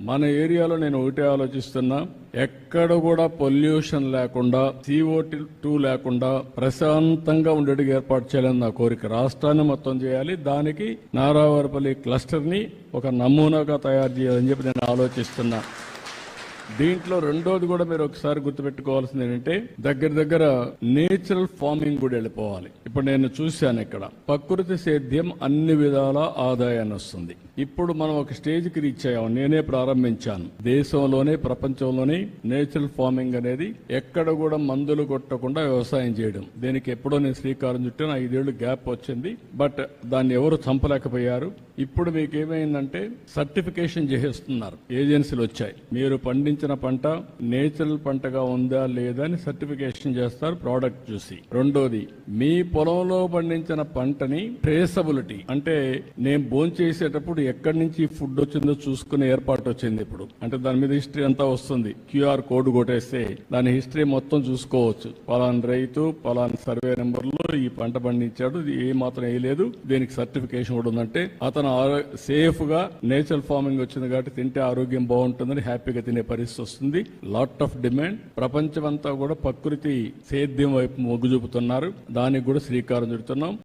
మన ఏరియాలో నేను ఒకటే ఆలోచిస్తున్నా ఎక్కడ కూడా పొల్యూషన్ లేకుండా సిఓ టూ లేకుండా ప్రశాంతంగా ఉండేటికి ఏర్పాటు చేయాలని నా కోరిక. రాష్ట్రాన్ని మొత్తం చేయాలి దానికి నారావారిపల్లి క్లస్టర్ని ఒక నమూనాగా తయారు చేయాలని చెప్పి నేను ఆలోచిస్తున్నా. దీంట్లో రెండోది కూడా మీరు ఒకసారి గుర్తుపెట్టుకోవాల్సింది ఏంటంటే దగ్గర దగ్గర నేచురల్ ఫార్మింగ్ కూడా వెళ్ళిపోవాలి. ఇప్పుడు నేను చూశాను ఇక్కడ ప్రకృతి సేద్యం అన్ని విధాల ఆదాయాన్ని వస్తుంది. ఇప్పుడు మనం ఒక స్టేజ్కి రీచ్ అయ్యాం నేనే ప్రారంభించాను. దేశంలోనే ప్రపంచంలోనే నేచురల్ ఫార్మింగ్ అనేది ఎక్కడ కూడా మందులు కొట్టకుండా వ్యవసాయం చేయడం. దీనికి ఎప్పుడో నేను శ్రీకారం చుట్టాను ఐదేళ్ళు గ్యాప్ వచ్చింది. బట్ దాన్ని ఎవరు చంపలేకపోయారు? ఇప్పుడు మీకు ఏమైందంటే సర్టిఫికేషన్ చేసేస్తున్నారు. ఏజెన్సీలు వచ్చాయి. మీరు పండించిన పంట నేచురల్ పంటగా ఉందా లేదా అని సర్టిఫికేషన్ చేస్తారు ప్రోడక్ట్ చూసి. రెండోది మీ పొలంలో పండించిన పంటని ట్రేసబిలిటీ అంటే నేను భోంచేసేటప్పుడు ఎక్కడి నుంచి ఫుడ్ వచ్చిందో చూసుకునే ఏర్పాటు వచ్చింది ఇప్పుడు. అంటే దాని మీద హిస్టరీ అంతా వస్తుంది. క్యూఆర్ కోడ్ కొట్టేస్తే దాని హిస్టరీ మొత్తం చూసుకోవచ్చు. పలానా రైతు పలానా సర్వే నెంబర్లో ఈ పంట పండించాడు ఇది ఏ మాత్రం వేయలేదు దీనికి సర్టిఫికేషన్ కూడా ఉందంటే అతను సేఫ్ సేఫ్గా నేచురల్ ఫార్మింగ్ వచ్చింది కాబట్టి తింటే ఆరోగ్యం బాగుంటుందని హ్యాపీగా తినే పరిస్థితి వస్తుంది. లాట్ ఆఫ్ డిమాండ్ ప్రపంచమంతా కూడా ప్రకృతి సేద్యం వైపు మొగ్గు చూపుతున్నారు. దానికి కూడా శ్రీకారం చుడుతున్నాం.